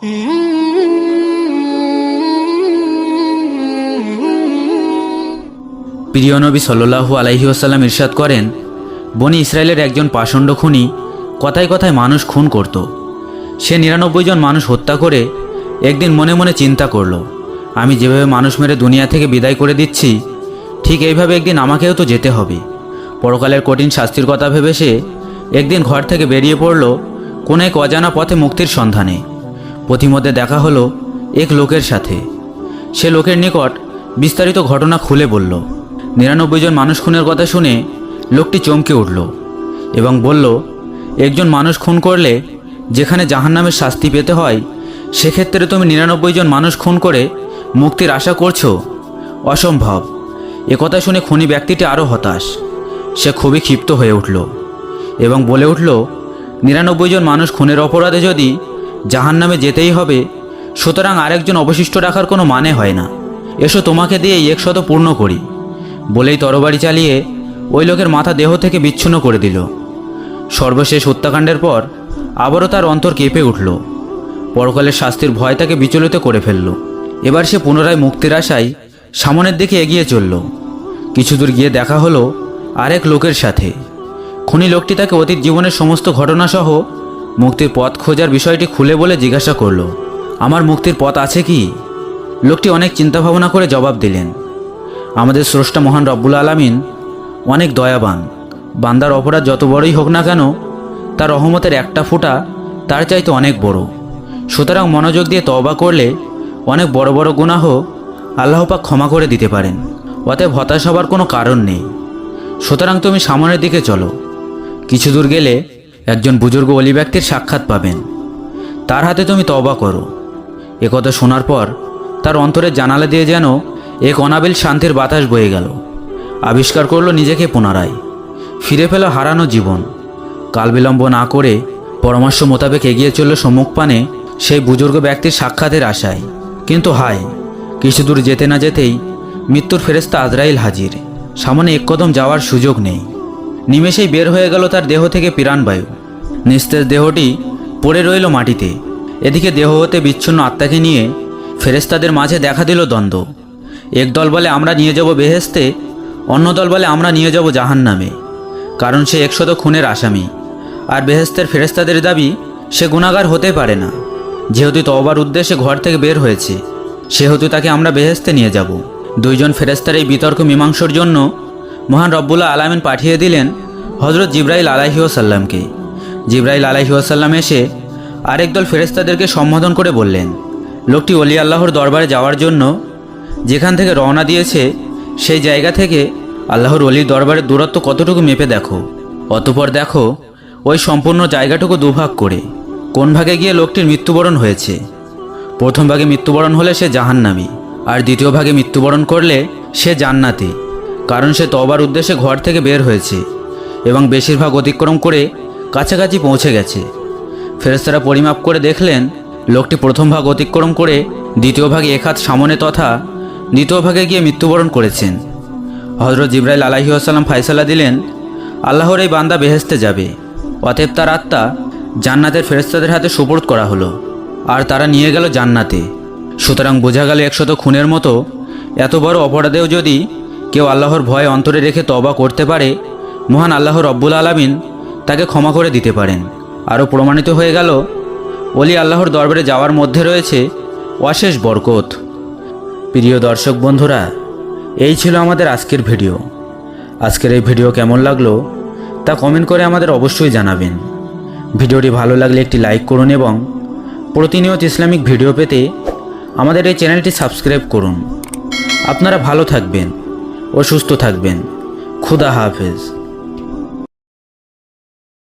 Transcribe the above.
প্রিয় নবী সাল্লু আলাইহি আসাল্লাম ইরশাদ করেন, বনি ইসরায়েলের একজন পাষণ্ড খুনি কথায় কথায় মানুষ খুন করত। সে নিরানব্বই জন মানুষ হত্যা করে একদিন মনে মনে চিন্তা করল, আমি যেভাবে মানুষ মেরে দুনিয়া থেকে বিদায় করে দিচ্ছি, ঠিক এইভাবে একদিন আমাকেও তো যেতে হবে। পরকালের কঠিন শাস্তির কথা ভেবে সে একদিন ঘর থেকে বেরিয়ে পড়ল কোনো এক অজানা পথে মুক্তির সন্ধানে। পথিমধ্যে দেখা হলো এক লোকের সাথে। সে লোকের নিকট বিস্তারিত ঘটনা খুলে বলল। নিরানব্বই জন মানুষ খুনের কথা শুনে লোকটি চমকে উঠল এবং বলল, একজন মানুষ খুন করলে যেখানে জাহান্নামের শাস্তি পেতে হয়, সেক্ষেত্রে তুমি নিরানব্বই জন মানুষ খুন করে মুক্তির আশা করছ? অসম্ভব। একথা শুনে খুনি ব্যক্তিটি আরও হতাশ। সে খুবই ক্ষিপ্ত হয়ে উঠল এবং বলে উঠল, নিরানব্বই জন মানুষ খুনের অপরাধে যদি জাহান্নামে যেতেই হবে, সুতরাং আরেকজন অবশিষ্ট রাখার কোনো মানে হয় না। এসো তোমাকে দিয়ে একশত পূর্ণ করি। বলেই তরবারি চালিয়ে ওই লোকের মাথা দেহ থেকে বিচ্ছিন্ন করে দিল। সর্বশেষ হত্যাকাণ্ডের পর আবারও তার অন্তর কেঁপে উঠল। পরকালের শাস্তির ভয় তাকে বিচলিত করে ফেলল। এবার সে পুনরায় মুক্তির আশায় সামনের দিকে এগিয়ে চলল। কিছু দূর গিয়ে দেখা হলো আরেক লোকের সাথে। খুনি লোকটি তাকে অতীত জীবনের সমস্ত ঘটনাসহ মুক্তির পথ খোঁজার বিষয়টি খুলে বলে জিজ্ঞাসা করল। আমার মুক্তির পথ আছে কি? লোকটি অনেক চিন্তা ভাবনা করে জবাব দিলেন। আমাদের স্রষ্টা মহান রব্বুল আলামিন অনেক দয়াবান। বান্দার অপরাধ যত বড়ই হোক না কেন, তার রহমতের একটা ফোঁটা তার চাইতে অনেক বড়। সুতরাং মনোযোগ দিয়ে তওবা করলে অনেক বড় বড় গুনাহ আল্লাহপাক ক্ষমা করে দিতে পারেন। অতএব হতাশ হবার কোনো কারণ নেই। সুতরাং তুমি সামনের দিকে চলো। কিছু দূর গেলে একজন বুজুর্গ অলি ব্যক্তির সাক্ষাৎ পাবেন। তার হাতে তুমি তবা করো। একথা শোনার পর তার অন্তরের জানালা দিয়ে যেন এক অনাবিল শান্তির বাতাস বয়ে গেল। আবিষ্কার করল নিজেকে পুনরায়। ফিরে পেল হারানো জীবন। কাল বিলম্ব না করে পরামর্শ মোতাবেক এগিয়ে চলল সম্মুখপানে সেই বুজুর্গ ব্যক্তির সাক্ষাতের আশায়। কিন্তু হায়, কিছু দূর যেতে না যেতেই মৃত্যুর ফেরেস্তা আজরাইল হাজির। সামনে এক কদম যাওয়ার সুযোগ নেই। নিমেষেই বের হয়ে গেল তার দেহ থেকে পিরাণবায়ু নিস্তেজ দেহটি পড়ে রইল মাটিতে। এদিকে দেহ হতে বিচ্ছিন্ন আত্মাকে নিয়ে ফেরেস্তাদের মাঝে দেখা দিল দ্বন্দ্ব। এক দল বলে, আমরা নিয়ে যাব বেহেস্তে অন্য দল বলে, আমরা নিয়ে যাব জাহান্নামে। কারণ সে একশত খুনের আসামি। আর বেহেস্তের ফেরেস্তাদের দাবি, সে গুণাগার হতে পারে না। যেহেতু তবার উদ্দেশ্যে ঘর থেকে বের হয়েছে, সেহেতু তাকে আমরা বেহেস্তে নিয়ে যাব। দুইজন ফেরেস্তার এই বিতর্ক মীমাংসার জন্য মহান রব্বুল্লাহ আলামিন পাঠিয়ে দিলেন হজরত জিব্রাইল আলাহিউসাল্লামকে জিব্রাইল আলাহিউসাল্লাম এসে আরেক দল ফেরেস্তাদেরকে সম্বোধন করে বললেন, লোকটি অলি আল্লাহর দরবারে যাওয়ার জন্য যেখান থেকে রওনা দিয়েছে, সেই জায়গা থেকে আল্লাহর অলির দরবারের দূরত্ব কতটুকু মেপে দেখো। অতপর দেখো, ওই সম্পূর্ণ জায়গাটুকু দুভাগ করে। কোন ভাগে গিয়ে লোকটির মৃত্যুবরণ হয়েছে? প্রথম ভাগে মৃত্যুবরণ হলে সে জাহান্নামি, আর দ্বিতীয় ভাগে মৃত্যুবরণ করলে সে জান্নাতি, কারণ সে তবার উদ্দেশ্যে ঘর থেকে বের হয়েছে এবং বেশিরভাগ অতিক্রম করে কাছাকাছি পৌঁছে গেছে। ফেরেস্তারা পরিমাপ করে দেখলেন, লোকটি প্রথম ভাগ অতিক্রম করে দ্বিতীয় ভাগে একাত সামনে তথা দ্বিতীয় ভাগে গিয়ে মৃত্যুবরণ করেছেন। হজরত জিব্রাইল আলাহি আসাল্লাম ফায়সালা দিলেন, আল্লাহর এই বান্দা বেহেস্তে যাবে। অতএব তার আত্মা জান্নাতের ফেরেস্তাদের হাতে সুপোর্ট করা হলো, আর তারা নিয়ে গেল জান্নাতে। সুতরাং বোঝা গেল একশত খুনের মতো এত বড় অপরাধেও যদি কেউ আল্লাহর ভয় অন্তরে রেখে তবা করতে পারে, মহান আল্লাহ রব্বুল আলামিন তাকে ক্ষমা করে দিতে পারেন। আরও প্রমাণিত হয়ে গেল অলি আল্লাহর দরবারে যাওয়ার মধ্যে রয়েছে অশেষ বরকত। প্রিয় দর্শক বন্ধুরা, এই ছিল আমাদের আজকের ভিডিও। আজকের এই ভিডিও কেমন লাগল তা কমেন্ট করে আমাদের অবশ্যই জানাবেন। ভিডিওটি ভালো লাগলে একটি লাইক করুন এবং প্রতিনিয়ত ইসলামিক ভিডিও পেতে আমাদের এই চ্যানেলটি সাবস্ক্রাইব করুন। আপনারা ভালো থাকবেন ও সুস্থ থাকবেন। খুদা হাফেজ।